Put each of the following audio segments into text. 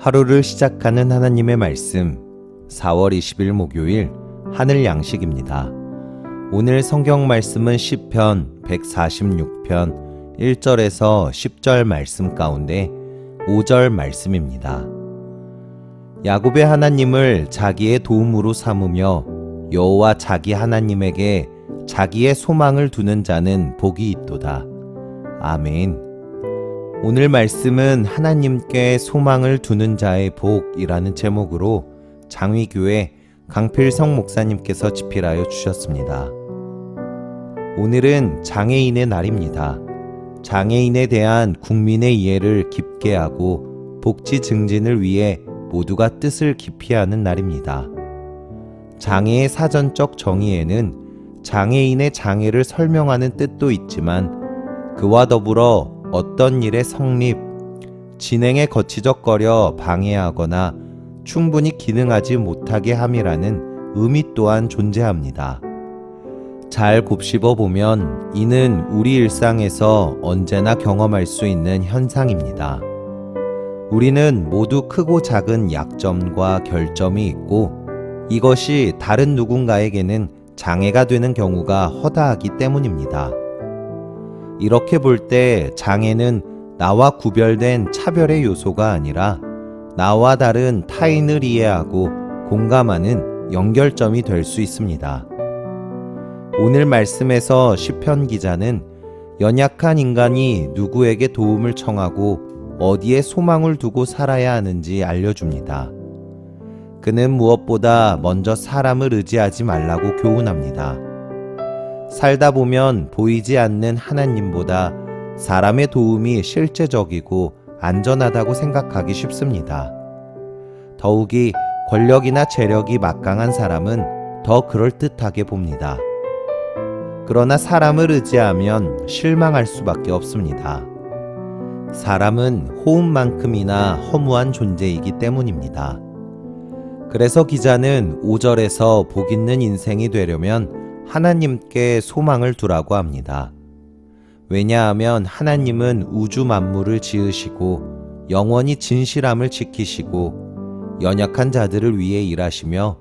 하루를 시작하는 하나님의 말씀 4월 20일 목요일 하늘 양식입니다. 오늘 성경 말씀은 시편 146편 1절에서 10절 말씀 가운데 5절 말씀입니다. 야곱의 하나님을 자기의 도움으로 삼으며 여호와 자기 하나님에게 자기의 소망을 두는 자는 복이 있도다. 아멘. 오늘 말씀은 하나님께 소망을 두는 자의 복이라는 제목으로 장위교회 강필성 목사님께서 집필하여 주셨습니다. 오늘은 장애인의 날입니다. 장애인에 대한 국민의 이해를 깊게 하고 복지 증진을 위해 모두가 뜻을 깊이 하는 날입니다. 장애의 사전적 정의에는 장애인의 장애를 설명하는 뜻도 있지만 그와 더불어 어떤 일의 성립, 진행에 거치적거려 방해하거나 충분히 기능하지 못하게 함이라는 의미 또한 존재합니다. 잘 곱씹어 보면 이는 우리 일상에서 언제나 경험할 수 있는 현상입니다. 우리는 모두 크고 작은 약점과 결점이 있고 이것이 다른 누군가에게는 장애가 되는 경우가 허다하기 때문입니다. 이렇게 볼 때 장애는 나와 구별된 차별의 요소가 아니라 나와 다른 타인을 이해하고 공감하는 연결점이 될 수 있습니다. 오늘 말씀에서 시편 기자는 연약한 인간이 누구에게 도움을 청하고 어디에 소망을 두고 살아야 하는지 알려줍니다. 그는 무엇보다 먼저 사람을 의지하지 말라고 교훈합니다. 살다 보면 보이지 않는 하나님보다 사람의 도움이 실제적이고 안전하다고 생각하기 쉽습니다. 더욱이 권력이나 재력이 막강한 사람은 더 그럴듯하게 봅니다. 그러나 사람을 의지하면 실망할 수밖에 없습니다. 사람은 호흡만큼이나 허무한 존재이기 때문입니다. 그래서 기자는 5절에서 복 있는 인생이 되려면 하나님께 소망을 두라고 합니다. 왜냐하면 하나님은 우주 만물을 지으시고 영원히 진실함을 지키시고 연약한 자들을 위해 일하시며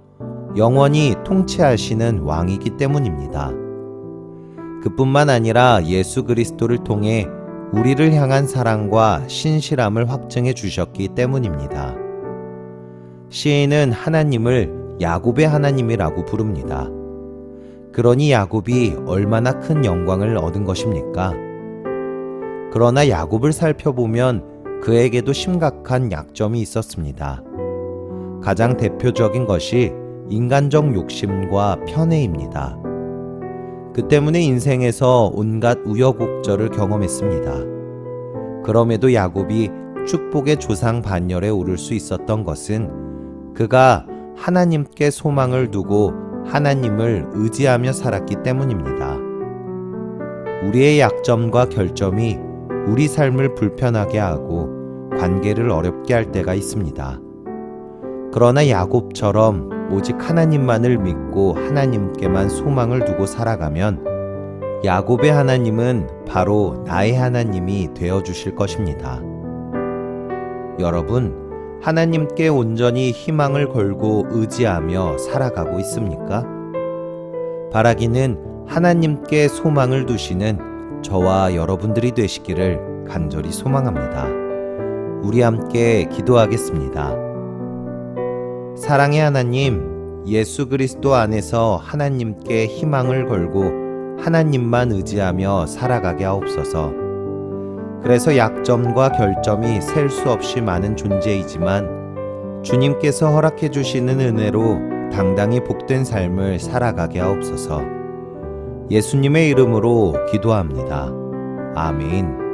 영원히 통치하시는 왕이기 때문입니다. 그뿐만 아니라 예수 그리스도를 통해 우리를 향한 사랑과 신실함을 확증해 주셨기 때문입니다. 시인은 하나님을 야곱의 하나님이라고 부릅니다. 그러니 야곱이 얼마나 큰 영광을 얻은 것입니까? 그러나 야곱을 살펴보면 그에게도 심각한 약점이 있었습니다. 가장 대표적인 것이 인간적 욕심과 편애입니다. 그 때문에 인생에서 온갖 우여곡절을 경험했습니다. 그럼에도 야곱이 축복의 조상 반열에 오를 수 있었던 것은 그가 하나님께 소망을 두고 하나님을 의지하며 살았기 때문입니다. 우리의 약점과 결점이 우리 삶을 불편하게 하고 관계를 어렵게 할 때가 있습니다. 그러나 야곱처럼 오직 하나님만을 믿고 하나님께만 소망을 두고 살아가면 야곱의 하나님은 바로 나의 하나님이 되어 주실 것입니다. 여러분, 하나님께 온전히 희망을 걸고 의지하며 살아가고 있습니까? 바라기는 하나님께 소망을 두시는 저와 여러분들이 되시기를 간절히 소망합니다. 우리 함께 기도하겠습니다. 사랑의 하나님, 예수 그리스도 안에서 하나님께 희망을 걸고 하나님만 의지하며 살아가게 하옵소서. 그래서 약점과 결점이 셀 수 없이 많은 존재이지만 주님께서 허락해 주시는 은혜로 당당히 복된 삶을 살아가게 하옵소서. 예수님의 이름으로 기도합니다. 아멘.